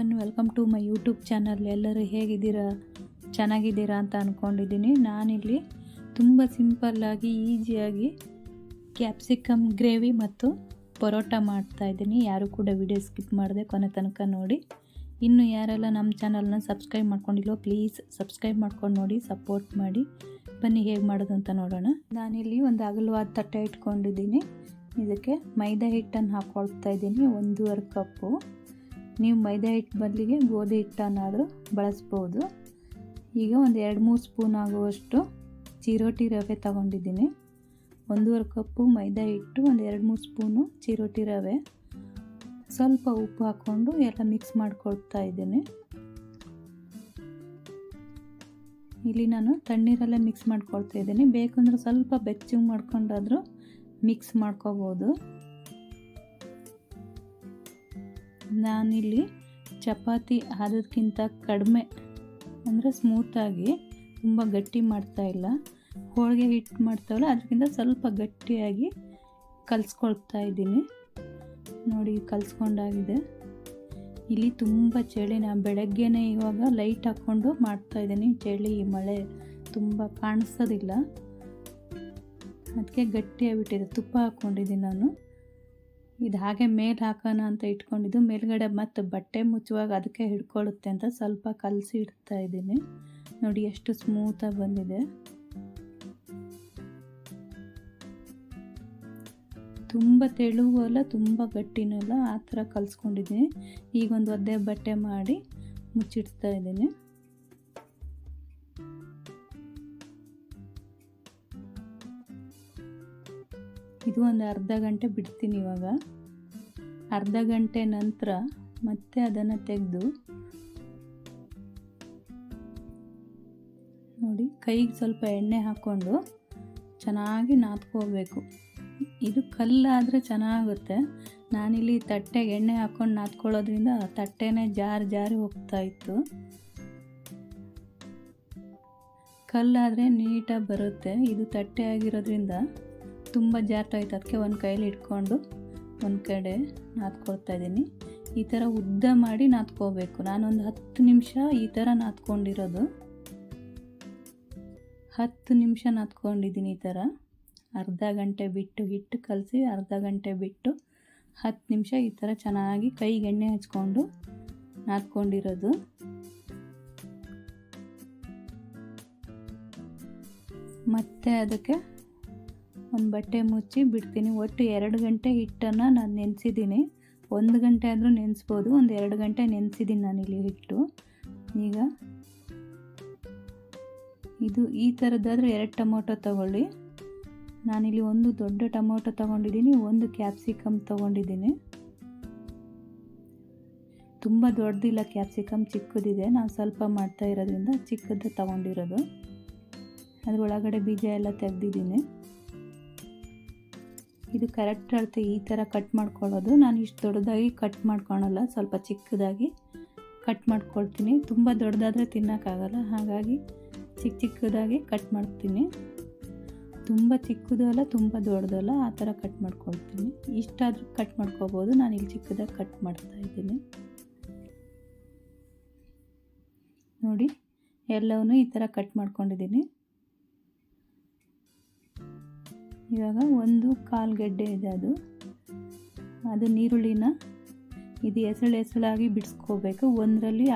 One welcome to my YouTube channel ಎಲ್ಲರೂ ಹೇಗಿದ್ದೀರಾ? ಚೆನ್ನಾಗಿದ್ದೀರಾ ಅಂತ ಅಂದ್ಕೊಂಡಿದ್ದೀನಿ ನಾನಿಲ್ಲಿ ತುಂಬ ಸಿಂಪಲ್ಲಾಗಿ ಈಸಿಯಾಗಿ ಕ್ಯಾಪ್ಸಿಕಮ್ ಗ್ರೇವಿ ಮತ್ತು ಪರೋಟ ಮಾಡ್ತಾ ಇದ್ದೀನಿ. ಯಾರು ಕೂಡ ವಿಡಿಯೋ ಸ್ಕಿಪ್ ಮಾಡಿದೆ ಕೊನೆ ತನಕ ನೋಡಿ. ಇನ್ನು ಯಾರೆಲ್ಲ ನಮ್ಮ ಚಾನಲ್ನ ಸಬ್ಸ್ಕ್ರೈಬ್ ಮಾಡ್ಕೊಂಡಿಲ್ಲೋ ಪ್ಲೀಸ್ ಸಬ್ಸ್ಕ್ರೈಬ್ ಮಾಡ್ಕೊಂಡು ನೋಡಿ ಸಪೋರ್ಟ್ ಮಾಡಿ. ಬನ್ನಿ, ಹೇಗೆ ಮಾಡೋದು ಅಂತ ನೋಡೋಣ. ನಾನಿಲ್ಲಿ ಒಂದು ಅಗಲವಾದ ತಟ್ಟೆ ಇಟ್ಕೊಂಡಿದ್ದೀನಿ. ಇದಕ್ಕೆ ಮೈದಾ ಹಿಟ್ಟನ್ನು ಹಾಕ್ಕೊಳ್ತಾ ಇದ್ದೀನಿ. ಒಂದೂವರೆ ಕಪ್ಪು. ನೀವು ಮೈದಾ ಹಿಟ್ಟು ಬದಲಿಗೆ ಗೋಧಿ ಹಿಟ್ಟನ್ನಾದರೂ ಬಳಸ್ಬೋದು. ಈಗ ಒಂದು ಎರಡು ಮೂರು ಸ್ಪೂನ್ ಆಗುವಷ್ಟು ಚಿರೋಟಿ ರವೆ ತಗೊಂಡಿದ್ದೀನಿ. ಒಂದೂವರೆ ಕಪ್ಪು ಮೈದಾ ಹಿಟ್ಟು, ಒಂದು ಎರಡು ಮೂರು ಸ್ಪೂನು ಚಿರೋಟಿ ರವೆ. ಸ್ವಲ್ಪ ಉಪ್ಪು ಹಾಕ್ಕೊಂಡು ಎಲ್ಲ ಮಿಕ್ಸ್ ಮಾಡ್ಕೊಳ್ತಾ ಇದ್ದೀನಿ. ಇಲ್ಲಿ ನಾನು ತಣ್ಣೀರಲ್ಲೇ ಮಿಕ್ಸ್ ಮಾಡ್ಕೊಳ್ತಾ ಇದ್ದೀನಿ. ಬೇಕಂದ್ರೆ ಸ್ವಲ್ಪ ಬೆಚ್ಚಗೆ ಮಾಡ್ಕೊಂಡಾದರೂ ಮಿಕ್ಸ್ ಮಾಡ್ಕೋಬೋದು. ನಾನಿಲ್ಲಿ ಚಪಾತಿ ಆದದ್ಕಿಂತ ಕಡಿಮೆ ಅಂದರೆ ಸ್ಮೂತಾಗಿ ತುಂಬ ಗಟ್ಟಿ ಮಾಡ್ತಾ ಇಲ್ಲ. ಹೋಳಿಗೆ ಹಿಟ್ಟು ಮಾಡ್ತಾವಲ್ಲ, ಅದಕ್ಕಿಂತ ಸ್ವಲ್ಪ ಗಟ್ಟಿಯಾಗಿ ಕಲಿಸ್ಕೊಳ್ತಾ ಇದ್ದೀನಿ. ನೋಡಿ, ಕಲಿಸ್ಕೊಂಡಾಗಿದೆ. ಇಲ್ಲಿ ತುಂಬ ಚಳಿ ನಾನು ಬೆಳಗ್ಗೆನೇ ಇವಾಗ ಲೈಟ್ ಹಾಕ್ಕೊಂಡು ಮಾಡ್ತಾಯಿದ್ದೀನಿ ಚಳಿ, ಮಳೆ ತುಂಬ ಕಾಣಿಸೋದಿಲ್ಲ. ಅದಕ್ಕೆ ಗಟ್ಟಿಯಾಗಿಬಿಟ್ಟಿದೆ ತುಪ್ಪ ಹಾಕ್ಕೊಂಡಿದ್ದೀನಿ ನಾನು. ಇದು ಹಾಗೆ ಮೇಲೆ ಹಾಕೋಣ ಅಂತ ಇಟ್ಕೊಂಡಿದ್ದು, ಮೇಲ್ಗಡೆ ಮತ್ತು ಬಟ್ಟೆ ಮುಚ್ಚುವಾಗ ಅದಕ್ಕೆ ಹಿಡ್ಕೊಳ್ಳುತ್ತೆ ಅಂತ ಸ್ವಲ್ಪ ಕಲಸಿ ಇಡ್ತಾ ಇದ್ದೀನಿ. ನೋಡಿ ಎಷ್ಟು ಸ್ಮೂತಾಗಿ ಬಂದಿದೆ. ತುಂಬ ತೆಳುವಲ್ಲ ತುಂಬ ಗಟ್ಟಿನೂ ಅಲ್ಲ, ಆ ಥರ ಕಲಿಸ್ಕೊಂಡಿದ್ದೀನಿ. ಈಗ ಒಂದು ಒದ್ದೆ ಬಟ್ಟೆ ಮಾಡಿ ಮುಚ್ಚಿಡ್ತಾ ಇದ್ದೀನಿ. ಇದು ಒಂದು ಅರ್ಧ ಗಂಟೆ ಬಿಡ್ತೀನಿ ಇವಾಗ. ಅರ್ಧ ಗಂಟೆ ನಂತರ ಮತ್ತೆ ಅದನ್ನು ತೆಗೆದು ನೋಡಿ, ಕೈಗೆ ಸ್ವಲ್ಪ ಎಣ್ಣೆ ಹಾಕ್ಕೊಂಡು ಚೆನ್ನಾಗಿ ನಾದ್ಕೋಬೇಕು. ಇದು ಕಲ್ಲಾದರೆ ಚೆನ್ನಾಗುತ್ತೆ. ನಾನಿಲ್ಲಿ ತಟ್ಟೆಗೆ ಎಣ್ಣೆ ಹಾಕ್ಕೊಂಡು ನಾದ್ಕೊಳ್ಳೋದ್ರಿಂದ ತಟ್ಟೆನೇ ಜಾರಿ ಜಾರಿ ಹೋಗ್ತಾ ಇತ್ತು. ಕಲ್ಲಾದರೆ ನೀಟಾಗಿ ಬರುತ್ತೆ. ಇದು ತಟ್ಟೆ ಆಗಿರೋದ್ರಿಂದ ತುಂಬ ಜಾರ್ತಾ ಇತ್ತು ಅದಕ್ಕೆ ಒಂದು ಕೈಯಲ್ಲಿ ಇಟ್ಕೊಂಡು ಒಂದು ಕಡೆ ನಾದ್ಕೊಳ್ತಾ ಇದ್ದೀನಿ. ಈ ಥರ ಉದ್ದ ಮಾಡಿ ನಾದ್ಕೋಬೇಕು. ನಾನೊಂದು ಹತ್ತು ನಿಮಿಷ ಈ ಥರ ನಾದ್ಕೊಂಡಿರೋದು. ಹತ್ತು ನಿಮಿಷ ನಾದ್ಕೊಂಡಿದ್ದೀನಿ ಈ ಥರ ಅರ್ಧ ಗಂಟೆ ಬಿಟ್ಟು ಹಿಟ್ಟು ಕಲಸಿ ಅರ್ಧ ಗಂಟೆ ಬಿಟ್ಟು ಹತ್ತು ನಿಮಿಷ ಈ ಥರ ಚೆನ್ನಾಗಿ ಕೈಗೆ ಎಣ್ಣೆ ಹಚ್ಕೊಂಡು ನಾದ್ಕೊಂಡಿರೋದು. ಮತ್ತೆ ಅದಕ್ಕೆ ಒಂದು ಬಟ್ಟೆ ಮುಚ್ಚಿ ಬಿಡ್ತೀನಿ. ಒಟ್ಟು ಎರಡು ಗಂಟೆ ಹಿಟ್ಟನ್ನು ನಾನು ನೆನೆಸಿದ್ದೀನಿ. ಒಂದು ಗಂಟೆ ಆದರೂ ನೆನೆಸ್ಬೋದು. ಒಂದು ಎರಡು ಗಂಟೆ ನೆನೆಸಿದ್ದೀನಿ ನಾನಿಲ್ಲಿ ಹಿಟ್ಟು. ಈಗ ಇದು ಈ ಥರದ್ದಾದರೆ ಎರಡು ಟೊಮೊಟೊ ತಗೊಳ್ಳಿ. ನಾನಿಲ್ಲಿ ಒಂದು ದೊಡ್ಡ ಟೊಮೊಟೊ ತೊಗೊಂಡಿದ್ದೀನಿ. ಒಂದು ಕ್ಯಾಪ್ಸಿಕಮ್ ತೊಗೊಂಡಿದ್ದೀನಿ. ತುಂಬ ದೊಡ್ಡದಿಲ್ಲ ಕ್ಯಾಪ್ಸಿಕಮ್, ಚಿಕ್ಕದಿದೆ. ನಾನು ಸ್ವಲ್ಪ ಮಾಡ್ತಾ ಇರೋದ್ರಿಂದ ಚಿಕ್ಕದ್ದು ತೊಗೊಂಡಿರೋದು. ಅದರೊಳಗಡೆ ಬೀಜ ಎಲ್ಲ ತೆಗೆದಿದ್ದೀನಿ. ಇದು ಕರೆಕ್ಟ್ ಅಳತೆ ಈ ಥರ ಕಟ್ ಮಾಡ್ಕೊಳ್ಳೋದು. ನಾನು ಇಷ್ಟು ದೊಡ್ಡದಾಗಿ ಕಟ್ ಮಾಡ್ಕೊಳಲ್ಲ, ಸ್ವಲ್ಪ ಚಿಕ್ಕದಾಗಿ ಕಟ್ ಮಾಡ್ಕೊಳ್ತೀನಿ. ತುಂಬ ದೊಡ್ಡದಾದರೆ ತಿನ್ನೋಕ್ಕಾಗಲ್ಲ, ಹಾಗಾಗಿ ಚಿಕ್ಕ ಚಿಕ್ಕದಾಗಿ ಕಟ್ ಮಾಡ್ತೀನಿ. ತುಂಬ ಚಿಕ್ಕದು ಅಲ್ಲ, ತುಂಬ ದೊಡ್ಡದಲ್ಲ ಆ ಥರ ಕಟ್ ಮಾಡ್ಕೊಳ್ತೀನಿ. ಇಷ್ಟಾದರೂ ಕಟ್ ಮಾಡ್ಕೋಬೋದು. ನಾನು ಇಲ್ಲಿ ಚಿಕ್ಕದಾಗಿ ಕಟ್ ಮಾಡ್ತಾ ಇದ್ದೀನಿ. ನೋಡಿ, ಎಲ್ಲವನ್ನೂ ಈ ಥರ ಕಟ್ ಮಾಡ್ಕೊಂಡಿದ್ದೀನಿ. ಇವಾಗ ಒಂದು ಕಾಲು ಗೆಡ್ಡೆ ಇದೆ ಅದು. ಅದು ನೀರುಳ್ಳಿನ ಇದು ಎಸಳು ಎಸಳಾಗಿ ಬಿಡಿಸ್ಕೋಬೇಕು. ಒಂದರಲ್ಲಿ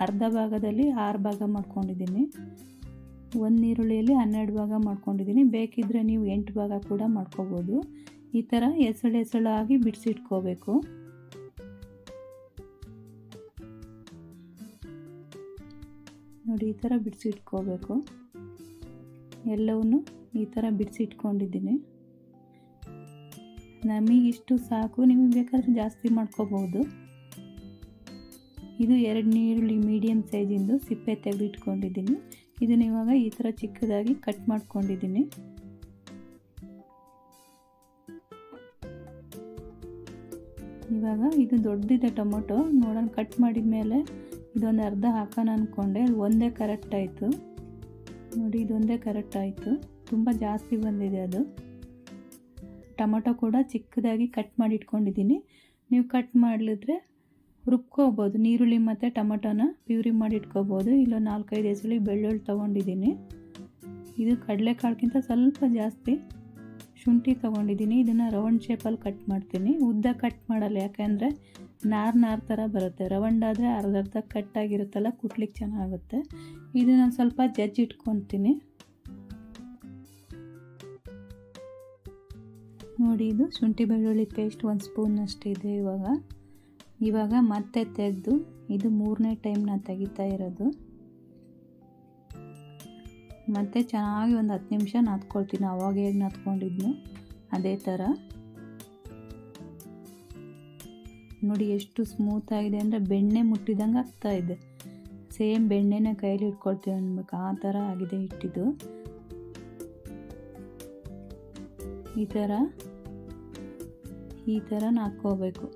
ಅರ್ಧ ಭಾಗದಲ್ಲಿ ಆರು ಭಾಗ ಮಾಡ್ಕೊಂಡಿದ್ದೀನಿ. ಒಂದು ನೀರುಳ್ಳಿಯಲ್ಲಿ ಹನ್ನೆರಡು ಭಾಗ ಮಾಡ್ಕೊಂಡಿದ್ದೀನಿ. ಬೇಕಿದ್ದರೆ ನೀವು ಎಂಟು ಭಾಗ ಕೂಡ ಮಾಡ್ಕೋಬೋದು. ಈ ಥರ ಎಸಳು ಎಸಳಾಗಿ ಬಿಡಿಸಿಟ್ಕೋಬೇಕು. ನೋಡಿ, ಈ ಥರ ಬಿಡಿಸಿಟ್ಕೋಬೇಕು. ಎಲ್ಲವನ್ನು ಈ ಥರ ಬಿಡಿಸಿಟ್ಕೊಂಡಿದ್ದೀನಿ. ನಮಗಿಷ್ಟು ಸಾಕು, ನಿಮಗೆ ಬೇಕಾದರೆ ಜಾಸ್ತಿ ಮಾಡ್ಕೋಬೋದು. ಇದು ಎರಡು ನೀರುಳ್ಳಿ ಮೀಡಿಯಮ್ ಸೈಜಿಂದು ಸಿಪ್ಪೆ ತೆಗೆದಿಟ್ಕೊಂಡಿದ್ದೀನಿ. ಇದನ್ನ ಇವಾಗ ಈ ಥರ ಚಿಕ್ಕದಾಗಿ ಕಟ್ ಮಾಡ್ಕೊಂಡಿದ್ದೀನಿ. ಇವಾಗ ಇದು ದೊಡ್ಡದಿದೆ ಟೊಮೊಟೊ, ನೋಡೋಣ ಕಟ್ ಮಾಡಿದ ಮೇಲೆ ಇದೊಂದು ಅರ್ಧ ಹಾಕೋಣ ಅಂದ್ಕೊಂಡೆ ಅದು ಒಂದೇ ಕರೆಕ್ಟ್ ಆಯಿತು. ನೋಡಿ, ಇದೊಂದೇ ಕರೆಕ್ಟ್ ಆಯಿತು. ತುಂಬ ಜಾಸ್ತಿ ಬಂದಿದೆ ಅದು. ಟೊಮೊಟೊ ಕೂಡ ಚಿಕ್ಕದಾಗಿ ಕಟ್ ಮಾಡಿ ಇಟ್ಕೊಂಡಿದ್ದೀನಿ ನೀವು ಕಟ್ ಮಾಡಲಿದ್ರೆ ರುಬ್ಕೋಬೋದು. ನೀರುಳ್ಳಿ ಮತ್ತು ಟೊಮೊಟೊನ ಪ್ಯೂರಿ ಮಾಡಿ ಇಟ್ಕೋಬೋದು ಇಲ್ಲ ನಾಲ್ಕೈದು ಹೆಸಳಿ ಬೆಳ್ಳುಳ್ಳಿ ತೊಗೊಂಡಿದ್ದೀನಿ. ಇದು ಕಡಲೆಕಾಳಕ್ಕಿಂತ ಸ್ವಲ್ಪ ಜಾಸ್ತಿ ಶುಂಠಿ ತೊಗೊಂಡಿದ್ದೀನಿ. ಇದನ್ನು ರೌಂಡ್ ಶೇಪಲ್ಲಿ ಕಟ್ ಮಾಡ್ತೀನಿ. ಉದ್ದ ಕಟ್ ಮಾಡಲ್ಲ, ಯಾಕೆಂದರೆ ನಾರು ನಾರು ಥರ ಬರುತ್ತೆ. ರೌಂಡ್ ಆದರೆ ಅರ್ಧ ಅರ್ಧ ಕಟ್ಟಾಗಿರುತ್ತಲ್ಲ ಕುಟ್ಲಿಕ್ಕೆ ಚೆನ್ನಾಗುತ್ತೆ. ಇದನ್ನು ನಾನು ಸ್ವಲ್ಪ ಜಜ್ಜಿ ಇಟ್ಕೊತೀನಿ ನೋಡಿ, ಇದು ಶುಂಠಿ ಬೆಳ್ಳುಳ್ಳಿ ಪೇಸ್ಟ್ ಒಂದು ಸ್ಪೂನ್ ಇದೆ ಇವಾಗ. ಇವಾಗ ಮತ್ತೆ ತೆಗೆದು ಇದು ಮೂರನೇ ಟೈಮ್ ನಾನು ತೆಗಿತಾ ಇರೋದು. ಮತ್ತು ಚೆನ್ನಾಗಿ ಒಂದು ಹತ್ತು ನಿಮಿಷ ನಾದ್ಕೊಳ್ತೀನಿ. ಅವಾಗ ಹೇಗೆ ನಾದ್ಕೊಂಡಿದ್ನು ಅದೇ ಥರ ನೋಡಿ, ಎಷ್ಟು ಸ್ಮೂತ್ ಆಗಿದೆ ಅಂದರೆ ಬೆಣ್ಣೆ ಮುಟ್ಟಿದಂಗೆ ಆಗ್ತಾ ಇದೆ. ಸೇಮ್ ಬೆಣ್ಣೆನ ಕೈಲಿ ಇಟ್ಕೊಳ್ತೀವಿ ಅನ್ಬೇಕು. ಆ ಥರ ಆಗಿದೆ ಇಟ್ಟಿದ್ದು ಈ ಥರ ಈ ಥರ ನಾದ್ಕೋಬೇಕು.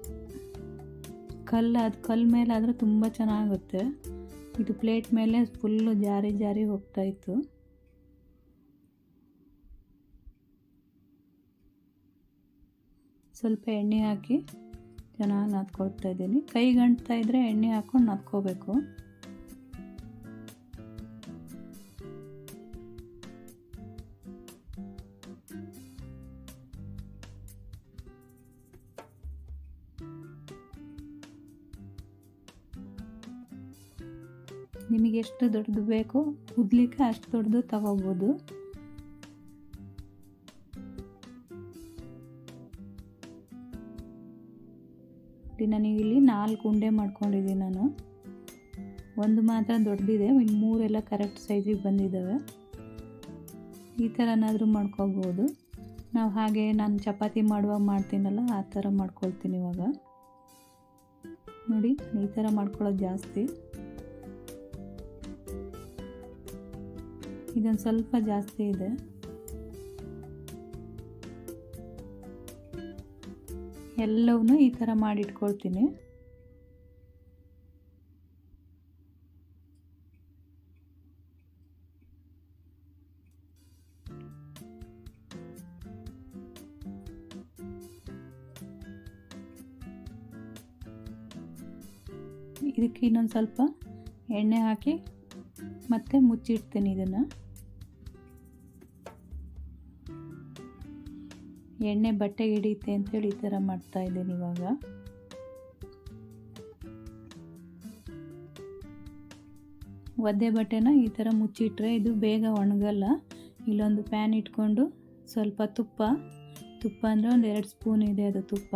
ಕಲ್ಲು ಅದು ಕಲ್ಲು ಮೇಲೆ ಆದರೆ ತುಂಬ ಚೆನ್ನಾಗುತ್ತೆ. ಇದು ಪ್ಲೇಟ್ ಮೇಲೆ ಫುಲ್ಲು ಜಾರಿ ಜಾರಿ ಹೋಗ್ತಾಯಿತ್ತು ಸ್ವಲ್ಪ ಎಣ್ಣೆ ಹಾಕಿ ಚೆನ್ನಾಗಿ ನಾದ್ಕೊಳ್ತಾ ಇದ್ದೀನಿ. ಕೈ ಗಂಟ್ತಾ ಇದ್ದರೆ ಎಣ್ಣೆ ಹಾಕ್ಕೊಂಡು ನಾದ್ಕೋಬೇಕು. ಎಷ್ಟು ದೊಡ್ಡದು ಬೇಕು. ಉದ್ಲಿಕ್ಕೆ ಅಷ್ಟು ದೊಡ್ಡದು ತಗೋಬೋದು. ಇಲ್ಲಿ ನಾಲ್ಕು ಉಂಡೆ ಮಾಡ್ಕೊಂಡಿದ್ದೀನಿ ನಾನು. ಒಂದು ಮಾತ್ರ ದೊಡ್ಡದಿದೆ. ಇನ್ನು ಮೂರೆಲ್ಲ ಕರೆಕ್ಟ್ ಸೈಜಿಗೆ ಬಂದಿದ್ದಾವೆ. ಈ ಥರನಾದರೂ ಮಾಡ್ಕೋಬೋದು. ನಾವು ಹಾಗೆ ನಾನು ಚಪಾತಿ ಮಾಡುವಾಗ ಮಾಡ್ತೀನಲ್ಲ, ಆ ಥರ ಮಾಡ್ಕೊಳ್ತೀನಿ ಇವಾಗ. ನೋಡಿ, ಈ ಥರ ಮಾಡ್ಕೊಳ್ಳೋದು ಜಾಸ್ತಿ. ಇದೊಂದು ಸ್ವಲ್ಪ ಜಾಸ್ತಿ ಇದೆ. ಎಲ್ಲವನ್ನೂ ಈ ಥರ ಮಾಡಿಟ್ಕೊಳ್ತೀನಿ. ಇದಕ್ಕೆ ಇನ್ನೊಂದು ಸ್ವಲ್ಪ ಎಣ್ಣೆ ಹಾಕಿ ಮತ್ತೆ ಮುಚ್ಚಿಡ್ತೀನಿ ಇದನ್ನು. ಎಣ್ಣೆ ಬಟ್ಟೆ ಹಿಡಿಯುತ್ತೆ ಅಂತೇಳಿ ಈ ಥರ ಮಾಡ್ತಾ ಇದ್ದೀನಿ ಇವಾಗ. ಒದ್ದೆ ಬಟ್ಟೆನ ಈ ಥರ ಮುಚ್ಚಿಟ್ರೆ ಇದು ಬೇಗ ಒಣಗಲ್ಲ. ಇಲ್ಲೊಂದು ಪ್ಯಾನ್ ಇಟ್ಕೊಂಡು ಸ್ವಲ್ಪ ತುಪ್ಪ ತುಪ್ಪ ಅಂದರೆ ಒಂದು ಎರಡು ಸ್ಪೂನ್ ಇದೆ ಅದು ತುಪ್ಪ.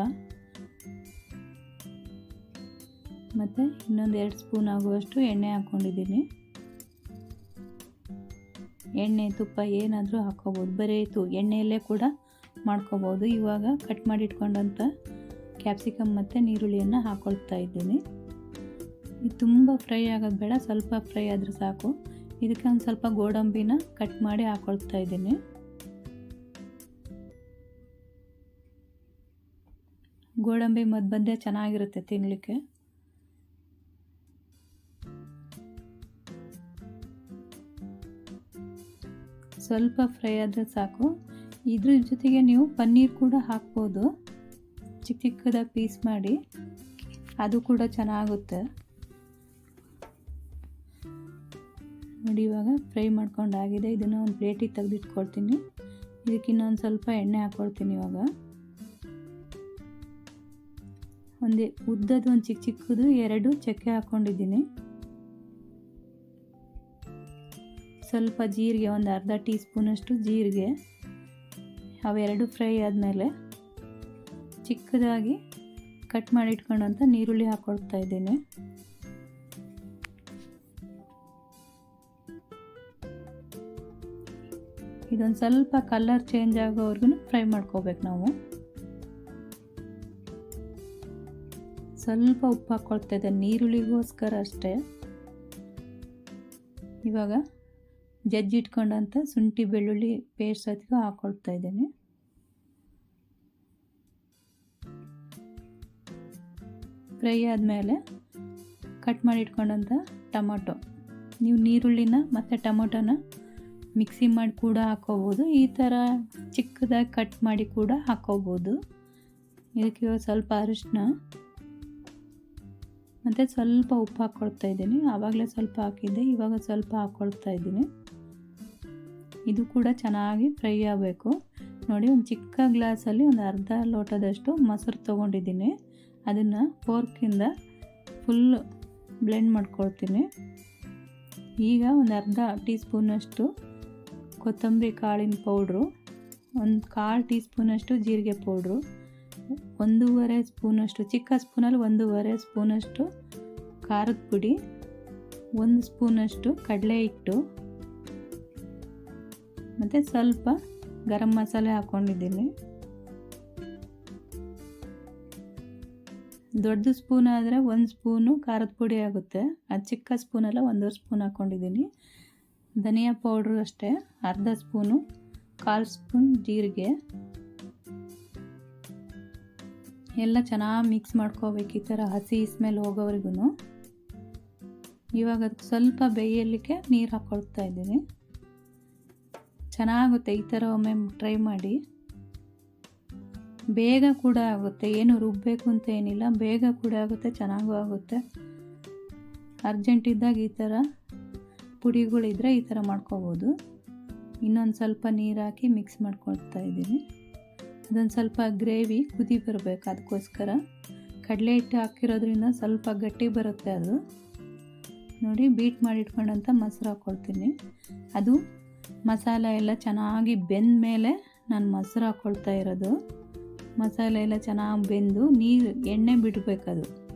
ಮತ್ತು ಇನ್ನೊಂದು ಎರಡು ಸ್ಪೂನ್ ಆಗುವಷ್ಟು ಎಣ್ಣೆ ಹಾಕ್ಕೊಂಡಿದ್ದೀನಿ ಎಣ್ಣೆ, ತುಪ್ಪ ಏನಾದರೂ ಹಾಕ್ಕೋಬೋದು ಬರೀ ಎಣ್ಣೆಯಲ್ಲೇ ಕೂಡ ಮಾಡ್ಕೋಬೋದು. ಇವಾಗ ಕಟ್ ಮಾಡಿ ಇಟ್ಕೊಂಡಂಥ ಕ್ಯಾಪ್ಸಿಕಮ್ ಮತ್ತು ನೀರುಳ್ಳಿಯನ್ನು ಹಾಕ್ಕೊಳ್ತಾ ಇದ್ದೀನಿ. ಇದು ತುಂಬ ಫ್ರೈ ಆಗೋದು ಬೇಡ, ಸ್ವಲ್ಪ ಫ್ರೈ ಆದರೆ ಸಾಕು. ಇದಕ್ಕೆ ಒಂದು ಸ್ವಲ್ಪ ಗೋಡಂಬಿನ ಕಟ್ ಮಾಡಿ ಹಾಕ್ಕೊಳ್ತಾ ಇದ್ದೀನಿ. ಗೋಡಂಬಿ ಮದ್ದು ಬಂದೆ ಚೆನ್ನಾಗಿರುತ್ತೆ ತಿನ್ನಲಿಕ್ಕೆ ಸ್ವಲ್ಪ ಫ್ರೈ ಆದರೆ ಸಾಕು. ಇದ್ರ ಜೊತೆಗೆ ನೀವು ಪನ್ನೀರ್ ಕೂಡ ಹಾಕ್ಬೋದು. ಚಿಕ್ಕ ಚಿಕ್ಕದ ಪೀಸ್ ಮಾಡಿ. ಅದು ಕೂಡ ಚೆನ್ನಾಗುತ್ತೆ. ನೋಡಿ, ಇವಾಗ ಫ್ರೈ ಮಾಡ್ಕೊಂಡಾಗಿದೆ ಇದನ್ನು ಒಂದು ಪ್ಲೇಟಿಗೆ ತೆಗೆದಿಟ್ಕೊಳ್ತೀನಿ. ಇದಕ್ಕೆ ಇನ್ನೊಂದು ಸ್ವಲ್ಪ ಎಣ್ಣೆ ಹಾಕ್ಕೊಳ್ತೀನಿ ಇವಾಗ. ಒಂದೇ ಉದ್ದದ ಒಂದು ಚಿಕ್ಕ ಚಿಕ್ಕದು, ಎರಡು ಚಕ್ಕೆ ಹಾಕ್ಕೊಂಡಿದ್ದೀನಿ ಸ್ವಲ್ಪ ಜೀರಿಗೆ, ಒಂದು ಅರ್ಧ ಟೀ ಸ್ಪೂನಷ್ಟು ಜೀರಿಗೆ. ಅವೆರಡು ಫ್ರೈ ಆದಮೇಲೆ ಚಿಕ್ಕದಾಗಿ ಕಟ್ ಮಾಡಿ ಇಟ್ಕೊಂಡಂಥ ನೀರುಳ್ಳಿ ಹಾಕೊಳ್ತಾ ಇದ್ದೀನಿ. ಇದೊಂದು ಸ್ವಲ್ಪ ಕಲರ್ ಚೇಂಜ್ ಆಗೋವರೆಗೂ ಫ್ರೈ ಮಾಡ್ಕೋಬೇಕು ನಾವು. ಸ್ವಲ್ಪ ಉಪ್ಪು ಹಾಕ್ಕೊಳ್ತಾ ಇದ್ದೆ ನೀರುಳ್ಳಿಗೋಸ್ಕರ ಅಷ್ಟೇ. ಇವಾಗ ಜಜ್ಜಿಟ್ಕೊಂಡಂಥ ಶುಂಠಿ ಬೆಳ್ಳುಳ್ಳಿ ಪೇಸ್ಟ್ ಸತಿಗೂ ಹಾಕ್ಕೊಳ್ತಾ ಇದ್ದೀನಿ. ಫ್ರೈ ಆದಮೇಲೆ ಕಟ್ ಮಾಡಿ ಇಟ್ಕೊಂಡಂಥ ಟೊಮೊಟೊ. ನೀವು ನೀರುಳ್ಳಿನ ಮತ್ತು ಟೊಮೊಟೊನ ಮಿಕ್ಸಿ ಮಾಡಿ ಕೂಡ ಹಾಕೋಬೋದು. ಈ ಥರ ಚಿಕ್ಕದಾಗಿ ಕಟ್ ಮಾಡಿ ಕೂಡ ಹಾಕೋಬೋದು. ಇದಕ್ಕೆ ಸ್ವಲ್ಪ ಅರಿಶಿನ ಮತ್ತು ಸ್ವಲ್ಪ ಉಪ್ಪು ಹಾಕ್ಕೊಳ್ತಾ ಇದ್ದೀನಿ. ಆವಾಗಲೇ ಸ್ವಲ್ಪ ಹಾಕಿದ್ದೆ, ಇವಾಗ ಸ್ವಲ್ಪ ಹಾಕ್ಕೊಳ್ತಾ ಇದ್ದೀನಿ. ಇದು ಕೂಡ ಚೆನ್ನಾಗಿ ಫ್ರೈ ಆಗಬೇಕು. ನೋಡಿ, ಒಂದು ಚಿಕ್ಕ ಗ್ಲಾಸಲ್ಲಿ ಒಂದು ಅರ್ಧ ಲೋಟದಷ್ಟು ಮೊಸರು ತೊಗೊಂಡಿದ್ದೀನಿ. ಅದನ್ನು ಫೋರ್ಕಿಂದ ಫುಲ್ಲು ಬ್ಲೆಂಡ್ ಮಾಡ್ಕೊಳ್ತೀನಿ. ಈಗ ಒಂದು ಅರ್ಧ ಟೀ ಸ್ಪೂನಷ್ಟು ಕೊತ್ತಂಬರಿ ಕಾಳಿನ ಪೌಡ್ರು, ಒಂದು ಕಾಲು ಟೀ ಸ್ಪೂನಷ್ಟು ಜೀರಿಗೆ ಪೌಡ್ರು, ಒಂದೂವರೆ ಸ್ಪೂನಷ್ಟು, ಚಿಕ್ಕ ಸ್ಪೂನಲ್ಲಿ ಒಂದೂವರೆ ಸ್ಪೂನಷ್ಟು ಖಾರದ ಪುಡಿ, ಒಂದು ಸ್ಪೂನಷ್ಟು ಕಡಲೆ ಹಿಟ್ಟು, ಮತ್ತು ಸ್ವಲ್ಪ ಗರಂ ಮಸಾಲೆ ಹಾಕ್ಕೊಂಡಿದ್ದೀನಿ ದೊಡ್ಡ ಸ್ಪೂನ್ ಆದರೆ ಒಂದು ಸ್ಪೂನು ಖಾರದ ಪುಡಿ ಆಗುತ್ತೆ. ಅದು ಚಿಕ್ಕ ಸ್ಪೂನೆಲ್ಲ ಒಂದೂವರೆ ಸ್ಪೂನ್ ಹಾಕ್ಕೊಂಡಿದ್ದೀನಿ ಧನಿಯಾ ಪೌಡ್ರು ಅಷ್ಟೇ, ಅರ್ಧ ಸ್ಪೂನು, ಕಾಲು ಸ್ಪೂನ್ ಜೀರಿಗೆ. ಎಲ್ಲ ಚೆನ್ನಾಗಿ ಮಿಕ್ಸ್ ಮಾಡ್ಕೋಬೇಕು ಈ ಥರ ಹಸಿ ಸ್ಮೆಲ್ ಹೋಗೋವರೆಗೂ ಇವಾಗ ಅದಕ್ಕೆ ಸ್ವಲ್ಪ ಬೇಯಲಿಕ್ಕೆ ನೀರು ಹಾಕ್ಕೊಳ್ತಾ ಇದ್ದೀನಿ. ಚೆನ್ನಾಗುತ್ತೆ ಈ ಥರ ಒಮ್ಮೆ ಟ್ರೈ ಮಾಡಿ. ಬೇಗ ಕೂಡ ಆಗುತ್ತೆ. ಏನು ರುಬ್ಬಬೇಕು ಅಂತ ಏನಿಲ್ಲ, ಬೇಗ ಕೂಡ ಆಗುತ್ತೆ, ಚೆನ್ನಾಗೂ ಆಗುತ್ತೆ. ಅರ್ಜೆಂಟ್ ಇದ್ದಾಗ ಈ ಥರ ಪುಡಿಗಳಿದ್ರೆ ಈ ಥರ ಮಾಡ್ಕೋಬೋದು. ಇನ್ನೊಂದು ಸ್ವಲ್ಪ ನೀರು ಹಾಕಿ ಮಿಕ್ಸ್ ಮಾಡ್ಕೊಳ್ತಾ ಇದ್ದೀನಿ. ಅದೊಂದು ಸ್ವಲ್ಪ ಗ್ರೇವಿ ಕುದಿ ಬರಬೇಕು ಅದಕ್ಕೋಸ್ಕರ. ಕಡಲೆ ಹಿಟ್ಟು ಹಾಕಿರೋದ್ರಿಂದ ಸ್ವಲ್ಪ ಗಟ್ಟಿ ಬರುತ್ತೆ ಅದು. ನೋಡಿ, ಬೀಟ್ ಮಾಡಿಟ್ಕೊಂಡಂಥ ಮೊಸರು ಹಾಕ್ಕೊಳ್ತೀನಿ ಅದು ಮಸಾಲ ಎಲ್ಲ ಚೆನ್ನಾಗಿ ಬೆಂದ ಮೇಲೆ ನಾನು ಮೊಸರು ಹಾಕ್ಕೊಳ್ತಾ ಇರೋದು. ಮಸಾಲೆ ಎಲ್ಲ ಚೆನ್ನಾಗಿ ಬೆಂದು ನೀರು, ಎಣ್ಣೆ ಬಿಡಬೇಕದು.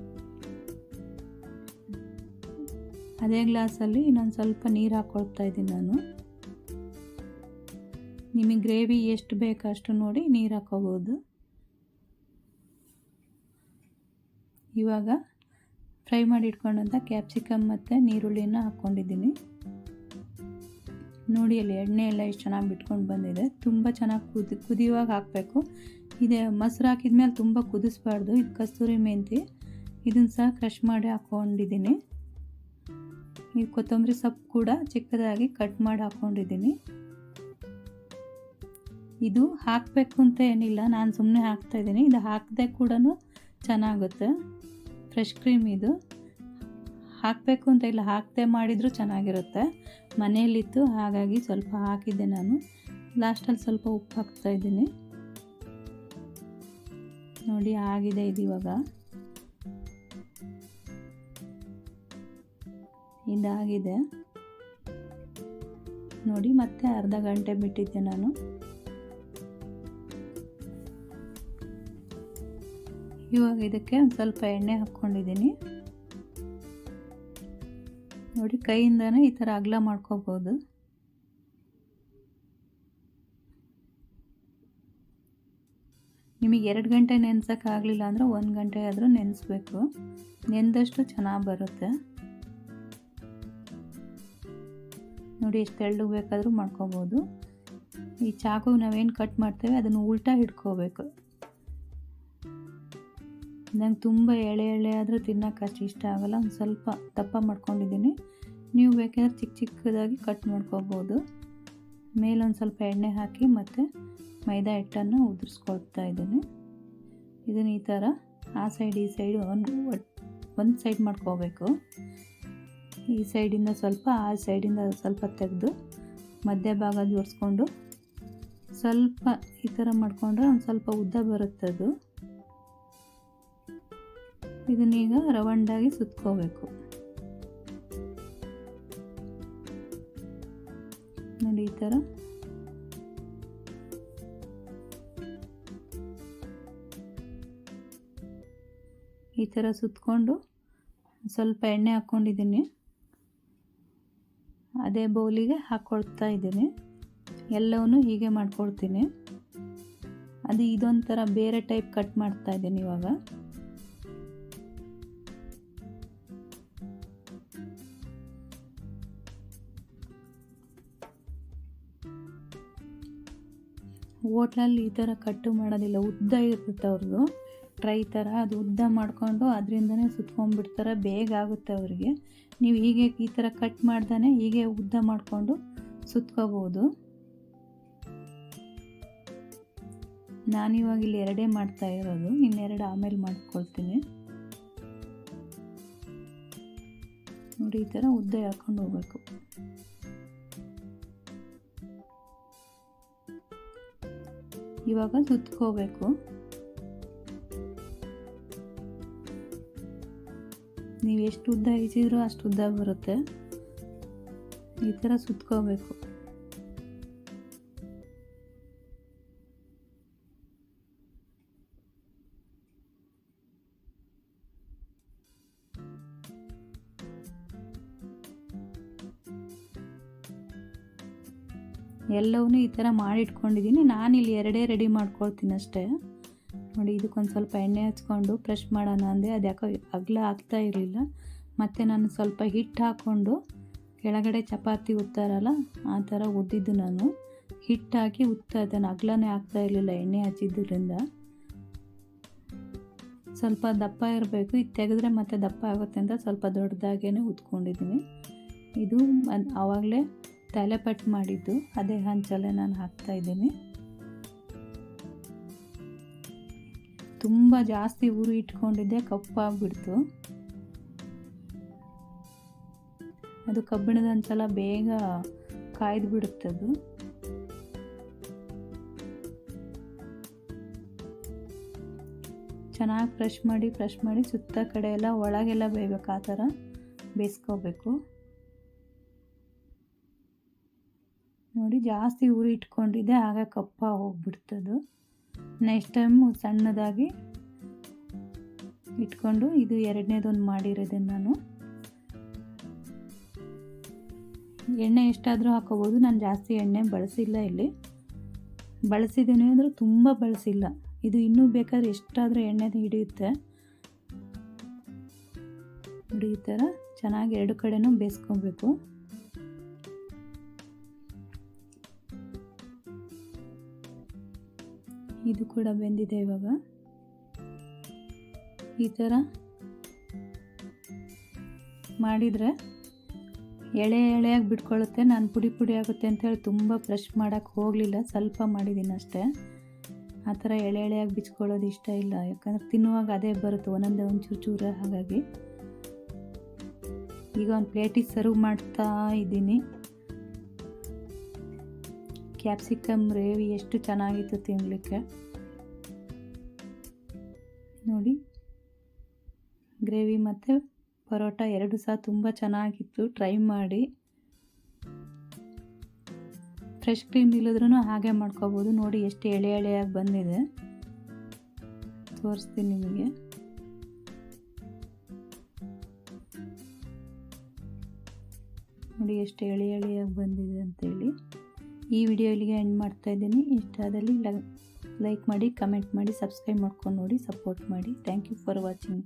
ಅದೇ ಗ್ಲಾಸಲ್ಲಿ ಇನ್ನೊಂದು ಸ್ವಲ್ಪ ನೀರು ಹಾಕ್ಕೊಳ್ತಾ ಇದ್ದೀನಿ ನಾನು. ನಿಮಗೆ ಗ್ರೇವಿ ಎಷ್ಟು ಬೇಕು ಅಷ್ಟು ನೋಡಿ ನೀರು ಹಾಕೋಬೋದು. ಇವಾಗ ಫ್ರೈ ಮಾಡಿ ಇಟ್ಕೊಂಡಂಥ ಕ್ಯಾಪ್ಸಿಕಮ್ ಮತ್ತು ನೀರುಳ್ಳಿನ ಹಾಕ್ಕೊಂಡಿದ್ದೀನಿ ನೋಡಿ ಅಲ್ಲಿ ಎಣ್ಣೆ ಎಲ್ಲ ಎಷ್ಟು ಚೆನ್ನಾಗಿ ಬಿಟ್ಕೊಂಡು ಬಂದಿದೆ. ತುಂಬ ಚೆನ್ನಾಗಿ ಕುದಿ ಕುದಿಯುವಾಗ ಹಾಕಬೇಕು. ಇದೆ ಮೊಸರು ಹಾಕಿದ್ಮೇಲೆ ತುಂಬ ಕುದಿಸ್ಬಾರ್ದು. ಇದು ಕಸ್ತೂರಿ ಮೆಂತಿ. ಇದನ್ನು ಸಹ ಕ್ರಷ್ ಮಾಡಿ ಹಾಕ್ಕೊಂಡಿದ್ದೀನಿ ಈ ಕೊತ್ತಂಬರಿ ಸೊಪ್ಪು ಕೂಡ ಚಿಕ್ಕದಾಗಿ ಕಟ್ ಮಾಡಿ ಹಾಕ್ಕೊಂಡಿದ್ದೀನಿ ಇದು ಹಾಕಬೇಕು ಅಂತ ಏನಿಲ್ಲ. ನಾನು ಸುಮ್ಮನೆ ಹಾಕ್ತಾಯಿದ್ದೀನಿ ಇದು ಹಾಕದೆ ಕೂಡ ಚೆನ್ನಾಗುತ್ತೆ. ಫ್ರೆಶ್ ಕ್ರೀಮ್ ಇದು. ಹಾಕಬೇಕು ಅಂತ ಇಲ್ಲ. ಹಾಕದೆ ಮಾಡಿದರೂ ಚೆನ್ನಾಗಿರುತ್ತೆ. ಮನೆಯಲ್ಲಿತ್ತು ಹಾಗಾಗಿ ಸ್ವಲ್ಪ ಹಾಕಿದ್ದೆ ನಾನು. ಲಾಸ್ಟಲ್ಲಿ ಸ್ವಲ್ಪ ಉಪ್ಪು ಹಾಕ್ತಾಯಿದ್ದೀನಿ ನೋಡಿ ಆಗಿದೆ ಇದು ಇವಾಗ. ಇದಾಗಿದೆ. ನೋಡಿ ಮತ್ತೆ ಅರ್ಧ ಗಂಟೆ ಬಿಟ್ಟಿದ್ದೆ ನಾನು. ಇವಾಗ ಇದಕ್ಕೆ ಒಂದು ಸ್ವಲ್ಪ ಎಣ್ಣೆ ಹಾಕ್ಕೊಂಡಿದ್ದೀನಿ. ನೋಡಿ ಕೈಯಿಂದನೇ ಈ ಥರ ಅಗಲ ಮಾಡ್ಕೋಬೋದು. ನಿಮಗೆ ಎರಡು ಗಂಟೆ ನೆನ್ಸೋಕ್ಕಾಗಲಿಲ್ಲ ಅಂದರೆ ಒಂದು ಗಂಟೆ ಆದರೂ ನೆನೆಸ್ಬೇಕು. ನೆಂದಷ್ಟು ಚೆನ್ನಾಗಿ ಬರುತ್ತೆ. ನೋಡಿ ಎಷ್ಟು ತೆಳ್ಳಗೆ ಬೇಕಾದರೂ ಮಾಡ್ಕೋಬೋದು. ಈ ಚಾಕು ನಾವೇನು ಕಟ್ ಮಾಡ್ತೇವೆ, ಅದನ್ನು ಉಲ್ಟಾ ಹಿಡ್ಕೋಬೇಕು ನಂಗೆ ತುಂಬ ಎಳೆ ಎಳೆ ಆದರೂ ತಿನ್ನೋಕೆ ಅಷ್ಟು ಇಷ್ಟ ಆಗೋಲ್ಲ, ಒಂದು ಸ್ವಲ್ಪ ದಪ್ಪ ಮಾಡ್ಕೊಂಡಿದ್ದೀನಿ. ನೀವು ಬೇಕಾದ್ರೆ ಚಿಕ್ಕ ಚಿಕ್ಕದಾಗಿ ಕಟ್ ಮಾಡ್ಕೋಬೋದು. ಮೇಲೊಂದು ಸ್ವಲ್ಪ ಎಣ್ಣೆ ಹಾಕಿ ಮತ್ತು ಮೈದಾ ಹಿಟ್ಟನ್ನು ಉದುರಿಸ್ಕೊಳ್ತಾ ಇದ್ದೀನಿ. ಇದನ್ನು ಈ ಥರ ಆ ಸೈಡ್, ಈ ಸೈಡ್ ಒಂದು ಒಂದು ಸೈಡ್ ಮಾಡ್ಕೋಬೇಕು. ಈ ಸೈಡಿಂದ ಸ್ವಲ್ಪ, ಆ ಸೈಡಿಂದ ಸ್ವಲ್ಪ ತೆಗೆದು ಮಧ್ಯ ಭಾಗ ಜೋಡಿಸ್ಕೊಂಡು ಸ್ವಲ್ಪ ಈ ಥರ ಮಾಡಿಕೊಂಡ್ರೆ ಒಂದು ಸ್ವಲ್ಪ ಉದ್ದ ಬರುತ್ತೆ ಅದು. ಇದನ್ನೀಗ ರವಂಡಾಗಿ ಸುತ್ಕೋಬೇಕು. ನೋಡಿ ಈ ಥರ ಈ ಥರ ಸುತ್ತಕೊಂಡು ಸ್ವಲ್ಪ ಎಣ್ಣೆ ಹಾಕ್ಕೊಂಡಿದ್ದೀನಿ. ಅದೇ ಬೌಲಿಗೆ ಹಾಕ್ಕೊಳ್ತಾ ಇದ್ದೀನಿ. ಎಲ್ಲವನ್ನು ಹೀಗೆ ಮಾಡ್ಕೊಳ್ತೀನಿ. ಅದು ಇದೊಂಥರ ಬೇರೆ ಟೈಪ್ ಕಟ್ ಮಾಡ್ತಾ ಇದ್ದೀನಿ ಇವಾಗ. ಹೋಟ್ಲಲ್ಲಿ ಈ ಥರ ಕಟ್ಟು ಮಾಡೋದಿಲ್ಲ, ಉದ್ದ ಇರುತ್ತೆ ಅವ್ರದ್ದು. ಟ್ರೈ ಥರ ಅದು ಉದ್ದ ಮಾಡಿಕೊಂಡು ಅದರಿಂದನೇ ಸುತ್ಕೊಂಡ್ಬಿಡ್ತಾರೆ, ಬೇಗ ಆಗುತ್ತೆ ಅವರಿಗೆ. ನೀವು ಹೀಗೆ ಈ ಥರ ಕಟ್ ಮಾಡ್ದೇ ಹೀಗೆ ಉದ್ದ ಮಾಡಿಕೊಂಡು ಸುತ್ಕೋಬೋದು. ನಾನಿವಾಗ ಇಲ್ಲಿ ಎರಡೇ ಮಾಡ್ತಾ ಇರೋದು, ಇನ್ನೆರಡು ಆಮೇಲೆ ಮಾಡ್ಕೊಳ್ತೀನಿ. ನೋಡಿ, ಈ ಥರ ಉದ್ದ ಹಾಕೊಂಡು ಹೋಗ್ಬೇಕು. ಇವಾಗ ಸುತ್ಕೋಬೇಕು. ನೀವು ಎಷ್ಟು ಉದ್ದ ಇಳಿಸಿದ್ರೂ ಅಷ್ಟು ಉದ್ದ ಬರುತ್ತೆ. ಈ ಥರ ಸುತ್ಕೋಬೇಕು. ಎಲ್ಲವನ್ನೂ ಈ ಥರ ಮಾಡಿಟ್ಕೊಂಡಿದ್ದೀನಿ. ನಾನಿಲ್ಲಿ ಎರಡೇ ರೆಡಿ ಮಾಡ್ಕೊಳ್ತೀನಿ ಅಷ್ಟೇ ನೋಡಿ, ಇದಕ್ಕೊಂದು ಸ್ವಲ್ಪ ಎಣ್ಣೆ ಹಚ್ಕೊಂಡು ಬ್ರಷ್ ಮಾಡೋಣ ಅಂದೆ ಅದು ಯಾಕೋ ಅಗಲ ಆಗ್ತಾ ಇರಲಿಲ್ಲ. ಮತ್ತು ನಾನು ಸ್ವಲ್ಪ ಹಿಟ್ಟು ಹಾಕ್ಕೊಂಡು ಕೆಳಗಡೆ ಚಪಾತಿ ಉತ್ತಾರಲ್ಲ, ಆ ಥರ ಉದ್ದಿದ್ದು ನಾನು. ಹಿಟ್ಟು ಹಾಕಿ ಉತ್ತಾ ಇದ್ದಾನೆ ಅಗ್ಲನೇ ಆಗ್ತಾ ಇರಲಿಲ್ಲ ಎಣ್ಣೆ ಹಚ್ಚಿದ್ದರಿಂದ ಸ್ವಲ್ಪ ದಪ್ಪ ಇರಬೇಕು. ಇದು ತೆಗೆದ್ರೆ ಮತ್ತೆ ದಪ್ಪ ಆಗುತ್ತೆ ಅಂತ ಸ್ವಲ್ಪ ದೊಡ್ಡದಾಗೇ ಉತ್ಕೊಂಡಿದ್ದೀನಿ. ಇದು ಅವಾಗಲೇ ತಲೆಪಟ್ಟು ಮಾಡಿದ್ದು. ಅದೇ ಹಂಚಲ್ಲೇ ನಾನು ಹಾಕ್ತಾ ತುಂಬ ಜಾಸ್ತಿ ಉರಿ ಇಟ್ಕೊಂಡಿದ್ದೆ, ಕಪ್ಪಾಗ್ಬಿಡ್ತು. ಅದು ಕಬ್ಬಿಣದ ಒಂದ್ಸಲ ಬೇಗ ಕಾಯ್ದು ಬಿಡುತ್ತದು ಚೆನ್ನಾಗಿ ಫ್ರೆಶ್ ಮಾಡಿ ಫ್ರೆಶ್ ಮಾಡಿ ಸುತ್ತ ಕಡೆ ಎಲ್ಲ ಒಳಗೆಲ್ಲ ಬೇಯಬೇಕು, ಆ ಥರ ಬೇಯಿಸ್ಕೋಬೇಕು. ನೋಡಿ ಜಾಸ್ತಿ ಉರಿ ಇಟ್ಕೊಂಡಿದ್ದೆ, ಆಗ ಕಪ್ಪ ಹೋಗ್ಬಿಡ್ತದು. ನೆಕ್ಸ್ಟ್ ಟೈಮು ಸಣ್ಣದಾಗಿ ಇಟ್ಕೊಂಡು ಇದು ಎರಡನೇದೊಂದು ಮಾಡಿರೋದನ್ನು ನಾನು. ಎಣ್ಣೆ ಎಷ್ಟಾದರೂ ಹಾಕೋಬೋದು. ನಾನು ಜಾಸ್ತಿ ಎಣ್ಣೆ ಬಳಸಿಲ್ಲ ಇಲ್ಲಿ. ಬಳಸಿದ್ದೀನಿ ಅಂದರೆ ತುಂಬ ಬಳಸಿಲ್ಲ. ಇದು ಇನ್ನೂ ಬೇಕಾದ್ರೆ ಎಷ್ಟಾದರೂ ಎಣ್ಣೆ ಹಿಡಿಯುತ್ತೆ. ನೋಡಿ ಥರ ಚೆನ್ನಾಗಿ ಎರಡು ಕಡೆನೂ ಬೇಯಿಸ್ಕೊಬೇಕು. ಇದು ಕೂಡ ಬೆಂದಿದೆ ಇವಾಗ. ಈ ಥರ ಮಾಡಿದರೆ ಎಳೆ ಎಳೆಯಾಗಿ ಬಿಟ್ಕೊಳ್ಳುತ್ತೆ. ನಾನು ಪುಡಿ ಪುಡಿ ಆಗುತ್ತೆ ಅಂತೇಳಿ ತುಂಬ ಫ್ರೆಶ್ ಮಾಡೋಕ್ಕೆ ಹೋಗಲಿಲ್ಲ. ಸ್ವಲ್ಪ ಮಾಡಿದ್ದೀನಿ ಅಷ್ಟೇ. ಆ ಥರ ಎಳೆ ಎಳೆಯಾಗಿ ಬಿಚ್ಕೊಳ್ಳೋದು ಇಷ್ಟ ಇಲ್ಲ. ಯಾಕಂದರೆ ತಿನ್ನುವಾಗ ಅದೇ ಬರುತ್ತೆ, ಒಂದೊಂದೇ ಒಂದು ಚೂರು ಚೂರ ಹಾಗಾಗಿ. ಈಗ ಒಂದು ಪ್ಲೇಟಿಗೆ ಸರ್ವ್ ಮಾಡ್ತಾ ಇದ್ದೀನಿ. ಕ್ಯಾಪ್ಸಿಕಮ್, ಗ್ರೇವಿ ಎಷ್ಟು ಚೆನ್ನಾಗಿತ್ತು ತಿನ್ನಲಿಕ್ಕೆ ನೋಡಿ. ಗ್ರೇವಿ ಮತ್ತು ಪರೋಟ ಎರಡು ಸಹ ತುಂಬ ಚೆನ್ನಾಗಿತ್ತು. ಟ್ರೈ ಮಾಡಿ. ಫ್ರೆಶ್ ಕ್ರೀಮ್ ಇಲ್ಲದ್ರೂ ಹಾಗೆ ಮಾಡ್ಕೋಬೋದು. ನೋಡಿ ಎಷ್ಟು ಎಳೆ ಎಳೆಯಾಗಿ ಬಂದಿದೆ. ತೋರಿಸ್ತೀನಿ ನಿಮಗೆ. ನೋಡಿ ಎಷ್ಟು ಎಳೆ ಎಳೆಯಾಗಿ ಬಂದಿದೆ ಅಂತೇಳಿ. ಈ ವಿಡಿಯೋ ಇಲ್ಲಿಗೆ ಎಂಡ್ ಮಾಡ್ತಾ ಇದ್ದೀನಿ. ಇಷ್ಟ ಆದಲ್ಲಿ ಲೈಕ್ ಮಾಡಿ ಕಮೆಂಟ್ ಮಾಡಿ ಸಬ್ಸ್ಕ್ರೈಬ್ ಮಾಡ್ಕೊಂಡು ನೋಡಿ ಸಪೋರ್ಟ್ ಮಾಡಿ. Thank you for watching